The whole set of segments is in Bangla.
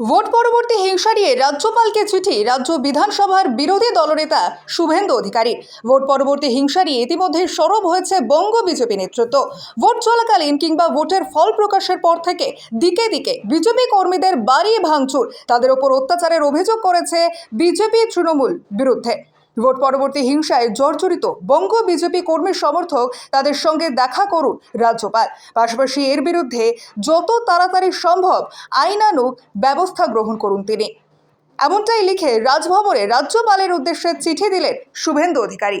ভোট পরবর্তী হিংসা নিয়ে রাজ্যপালকে চিঠি রাজ্য বিধানসভার বিরোধী দলনেতা শুভেন্দু অধিকারী। ভোট পরবর্তী হিংসা নিয়ে ইতিমধ্যে সরব হয়েছে বঙ্গ বিজেপি নেতৃত্ব। ভোট চলাকালীন কিংবা ভোটের ফল প্রকাশের পর থেকে দিকে দিকে বিজেপি কর্মীদের বাড়ি ভাঙচুর। তাদের ওপর অত্যাচারের অভিযোগ করেছে বিজেপি তৃণমূল বিরুদ্ধে। ভোট পরবর্তী হিংসায় জর্জরিত বঙ্গ বিজেপি কর্মী সমর্থক তাদের সঙ্গে দেখা করুন রাজ্যপাল। পাশাপাশি এর বিরুদ্ধে যত তাড়াতাড়ি সম্ভব আইনানুক ব্যবস্থা গ্রহণ করুন তিনি। এমনটাই লিখে রাজভবনে রাজ্যপালের উদ্দেশ্যে চিঠি দিলেন শুভেন্দু অধিকারী।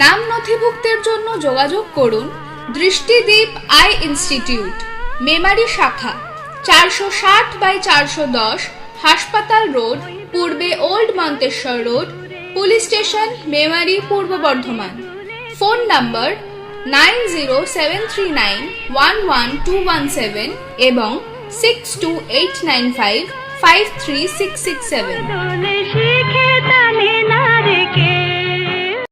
নাম নথিভুক্তের জন্য যোগাযোগ করুন দৃষ্টিদ্বীপ আই ইনস্টিটিউট, মেমারি শাখা, চারশো ষাট বাই চারশো দশ হাসপাতাল রোড, পূর্বে old Manteswar road, police station, Memari, Purba Bardhaman. Phone number nine zero seven three nine one one two one seven এবং six two eight nine five five three six six seven.